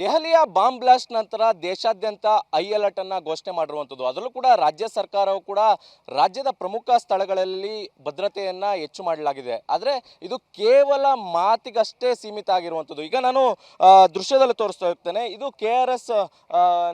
ದೆಹಲಿಯ bomb blast ನಂತರ ದೇಶಾದ್ಯಂತ ಐ ಅಲರ್ಟ್ ಅನ್ನ ಘೋಷಣೆ ಮಾಡಿರುವಂಥದ್ದು. ಅದರಲ್ಲೂ ಕೂಡ ರಾಜ್ಯ ಸರ್ಕಾರವು ಕೂಡ ರಾಜ್ಯದ ಪ್ರಮುಖ ಸ್ಥಳಗಳಲ್ಲಿ ಭದ್ರತೆಯನ್ನ ಹೆಚ್ಚು ಮಾಡಲಾಗಿದೆ. ಆದರೆ ಇದು ಕೇವಲ ಮಾತಿಗಷ್ಟೇ ಸೀಮಿತ ಆಗಿರುವಂಥದ್ದು. ಈಗ ನಾನು ದೃಶ್ಯದಲ್ಲಿ ತೋರಿಸ್ತಾ ಹೋಗ್ತೇನೆ. ಇದು ಕೆ ಆರ್ ಎಸ್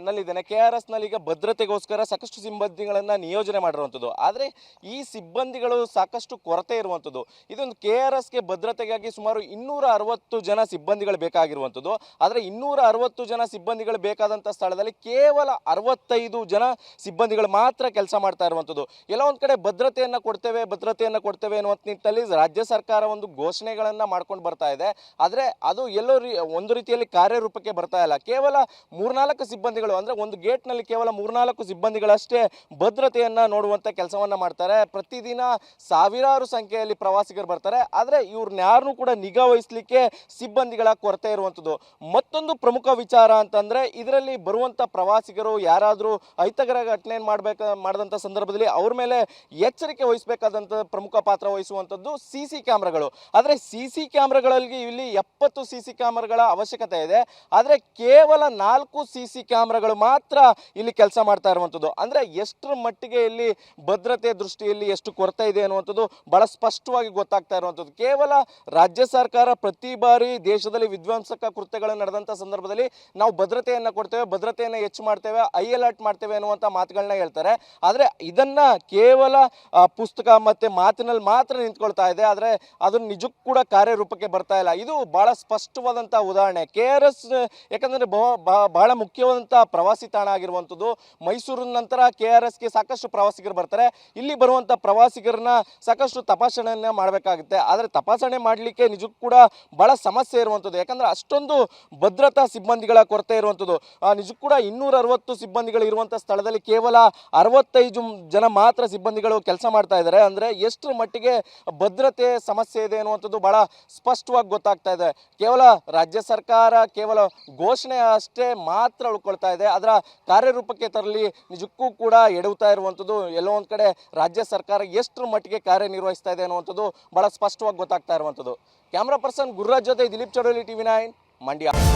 ನಲ್ಲಿದ್ದೇನೆ. ಕೆ ಆರ್ ಎಸ್ನಲ್ಲಿ ಈಗ ಭದ್ರತೆಗೋಸ್ಕರ ಸಾಕಷ್ಟು ಸಿಬ್ಬಂದಿಗಳನ್ನ ನಿಯೋಜನೆ ಮಾಡಿರುವಂಥದ್ದು. ಆದರೆ ಈ ಸಿಬ್ಬಂದಿಗಳು ಸಾಕಷ್ಟು ಕೊರತೆ ಇರುವಂಥದ್ದು. ಇದೊಂದು ಕೆ ಆರ್ ಎಸ್ಗೆ ಭದ್ರತೆಗಾಗಿ ಸುಮಾರು ಇನ್ನೂರ ಅರವತ್ತು ಜನ ಸಿಬ್ಬಂದಿಗಳು ಬೇಕಾಗಿರುವಂಥದ್ದು. ಆದರೆ ಇನ್ನೂರ ಅರವತ್ತು ಜನ ಸಿಬ್ಬಂದಿಗಳು ಬೇಕಾದಂಥ ಸ್ಥಳದಲ್ಲಿ ಕೇವಲ ಅರವತ್ತೈದು ಜನ ಸಿಬ್ಬಂದಿಗಳು ಮಾತ್ರ ಕೆಲಸ ಮಾಡ್ತಾ ಇರುವಂಥದ್ದು. ಎಲ್ಲ ಒಂದು ಕಡೆ ಭದ್ರತೆಯನ್ನು ಕೊಡ್ತೇವೆ ಭದ್ರತೆಯನ್ನು ಕೊಡ್ತೇವೆ ಅನ್ನುವಂಥ ನಿಟ್ಟಿನಲ್ಲಿ ರಾಜ್ಯ ಸರ್ಕಾರ ಒಂದು ಘೋಷಣೆಗಳನ್ನು ಮಾಡ್ಕೊಂಡು ಬರ್ತಾ ಇದೆ. ಆದರೆ ಅದು ಎಲ್ಲೋ ಒಂದು ರೀತಿಯಲ್ಲಿ ಕಾರ್ಯರೂಪಕ್ಕೆ ಬರ್ತಾ ಇಲ್ಲ. ಕೇವಲ ಮೂರ್ನಾಲ್ಕು ಸಿಬ್ಬಂದಿಗಳು, ಅಂದರೆ ಒಂದು ಗೇಟ್ನಲ್ಲಿ ಕೇವಲ ಮೂರ್ನಾಲ್ಕು ಸಿಬ್ಬಂದಿಗಳಷ್ಟೇ ಭದ್ರತೆಯನ್ನು ನೋಡುವಂಥ ಕೆಲಸವನ್ನು ಮಾಡ್ತಾರೆ. ಪ್ರತಿದಿನ ಸಾವಿರಾರು ಸಂಖ್ಯೆಯಲ್ಲಿ ಪ್ರವಾಸಿಗರು ಬರ್ತಾರೆ. ಆದರೆ ಇವ್ರನ್ನ ಯಾರನ್ನೂ ಕೂಡ ನಿಗಾ ವಹಿಸಲಿಕ್ಕೆ ಸಿಬ್ಬಂದಿಗಳ ಕೊರತೆ ಇರುವಂಥದ್ದು. ಮತ್ತೊಂದು ಪ್ರಮುಖ ವಿಚಾರ ಅಂತಂದ್ರೆ ಇದರಲ್ಲಿ ಬರುವಂಥ ಪ್ರವಾಸಿಗರು ಯಾರಾದರೂ ಅಹಿತಕರ ಘಟನೆ ಮಾಡಬೇಕ ಮಾಡಿದಂಥ ಸಂದರ್ಭದಲ್ಲಿ ಅವ್ರ ಮೇಲೆ ಎಚ್ಚರಿಕೆ ವಹಿಸಬೇಕಾದಂಥ ಪ್ರಮುಖ ಪಾತ್ರ ವಹಿಸುವಂಥದ್ದು ಸಿ ಸಿ ಕ್ಯಾಮ್ರಾಗಳು. ಆದರೆ ಸಿ ಸಿ ಕ್ಯಾಮ್ರಾಗಳಲ್ಲಿ ಇಲ್ಲಿ ಎಪ್ಪತ್ತು ಸಿ ಸಿ ಕ್ಯಾಮ್ರಾಗಳ ಅವಶ್ಯಕತೆ ಇದೆ. ಆದರೆ ಕೇವಲ ನಾಲ್ಕು ಸಿ ಸಿ ಕ್ಯಾಮ್ರಾಗಳು ಮಾತ್ರ ಇಲ್ಲಿ ಕೆಲಸ ಮಾಡ್ತಾ ಇರುವಂಥದ್ದು ಅಂದರೆ ಎಷ್ಟರ ಮಟ್ಟಿಗೆ ಇಲ್ಲಿ ಭದ್ರತೆ ದೃಷ್ಟಿಯಲ್ಲಿ ಎಷ್ಟು ಕೊರತೆ ಇದೆ ಅನ್ನುವಂಥದ್ದು ಬಹಳ ಸ್ಪಷ್ಟವಾಗಿ ಗೊತ್ತಾಗ್ತಾ ಇರುವಂಥದ್ದು ಕೇವಲ ರಾಜ್ಯ ಸರ್ಕಾರ ಪ್ರತಿ ಬಾರಿ ದೇಶದಲ್ಲಿ ವಿಧ್ವಂಸಕ ಕೃತ್ಯಗಳು ನಡೆದಂಥ ಸಂದರ್ಭದಲ್ಲಿ ನಾವು ಭದ್ರತೆಯನ್ನು ಕೊಡ್ತೇವೆ, ಭದ್ರತೆಯನ್ನು ಹೆಚ್ಚು ಮಾಡ್ತೇವೆ ಐ ಅಲರ್ಟ್ ಮಾಡ್ತೇವೆ ಅನ್ನುವಂಥ ಮಾತುಗಳನ್ನ ಹೇಳ್ತಾರೆ. ಆದರೆ ಇದನ್ನು ಕೇವಲ ಪುಸ್ತಕ ಮತ್ತು ಮಾತಿನಲ್ಲಿ ಮಾತ್ರ ನಿಂತ್ಕೊಳ್ತಾ ಇದೆ. ಆದರೆ ಅದು ನಿಜಕ್ಕೂ ಕೂಡ ಕಾರ್ಯರೂಪಕ್ಕೆ ಬರ್ತಾ ಇಲ್ಲ. ಇದು ಬಹಳ ಸ್ಪಷ್ಟವಾದಂಥ ಉದಾಹರಣೆ. ಕೆ ಆರ್ ಎಸ್, ಯಾಕಂದರೆ ಬಹಳ ಮುಖ್ಯವಾದಂಥ ಪ್ರವಾಸಿ ತಾಣ ಆಗಿರುವಂಥದ್ದು. ಮೈಸೂರಿನ ನಂತರ ಕೆ ಆರ್ ಎಸ್ಗೆ ಸಾಕಷ್ಟು ಪ್ರವಾಸಿಗರು ಬರ್ತಾರೆ. ಇಲ್ಲಿ ಬರುವಂಥ ಪ್ರವಾಸಿಗರನ್ನ ಸಾಕಷ್ಟು ತಪಾಸಣೆಯನ್ನು ಮಾಡಬೇಕಾಗುತ್ತೆ. ಆದರೆ ತಪಾಸಣೆ ಮಾಡಲಿಕ್ಕೆ ನಿಜಕ್ಕೂ ಕೂಡ ಬಹಳ ಸಮಸ್ಯೆ ಇರುವಂಥದ್ದು. ಯಾಕಂದರೆ ಅಷ್ಟೊಂದು ಭದ್ರತಾ ಸಿಬ್ಬಂದಿಗಳ ಕೊರತೆ ಇರುವಂಥದ್ದು. ನಿಜಕ್ಕೂ ಕೂಡ ಇನ್ನೂರ ಅರವತ್ತು ಸಿಬ್ಬಂದಿಗಳು ಇರುವಂಥ ಸ್ಥಳದಲ್ಲಿ ಕೇವಲ ಅರವತ್ತೈದು ಜನ ಮಾತ್ರ ಸಿಬ್ಬಂದಿಗಳು ಕೆಲಸ ಮಾಡ್ತಾ ಇದ್ದಾರೆ. ಅಂದರೆ ಎಷ್ಟರ ಮಟ್ಟಿಗೆ ಭದ್ರತೆ ಸಮಸ್ಯೆ ಇದೆ ಅನ್ನುವಂಥದ್ದು ಬಹಳ ಸ್ಪಷ್ಟವಾಗಿ ಗೊತ್ತಾಗ್ತಾ ಇದೆ. ಕೇವಲ ರಾಜ್ಯ ಸರ್ಕಾರ ಕೇವಲ ಘೋಷಣೆ ಅಷ್ಟೇ ಮಾತ್ರ ಉಳ್ಕೊಳ್ತಾ ಇದೆ. ಅದರ ಕಾರ್ಯರೂಪಕ್ಕೆ ತರಲಿ ನಿಜಕ್ಕೂ ಕೂಡ ಎಡವುತ್ತಾ ಇರುವಂಥದ್ದು. ಎಲ್ಲೋ ಒಂದು ಕಡೆ ರಾಜ್ಯ ಸರ್ಕಾರ ಎಷ್ಟರ ಮಟ್ಟಿಗೆ ಕಾರ್ಯನಿರ್ವಹಿಸ್ತಾ ಇದೆ ಅನ್ನುವಂಥದ್ದು ಬಹಳ ಸ್ಪಷ್ಟವಾಗಿ ಗೊತ್ತಾಗ್ತಾ ಇರುವಂಥದ್ದು. ಕ್ಯಾಮ್ರಾ ಪರ್ಸನ್ ಗುರುರಾಜ್ ಜೊತೆ ದಿಲೀಪ್ ಚಡೋಲಿ ಟಿವಿ ನೈನ್, ಮಂಡ್ಯ.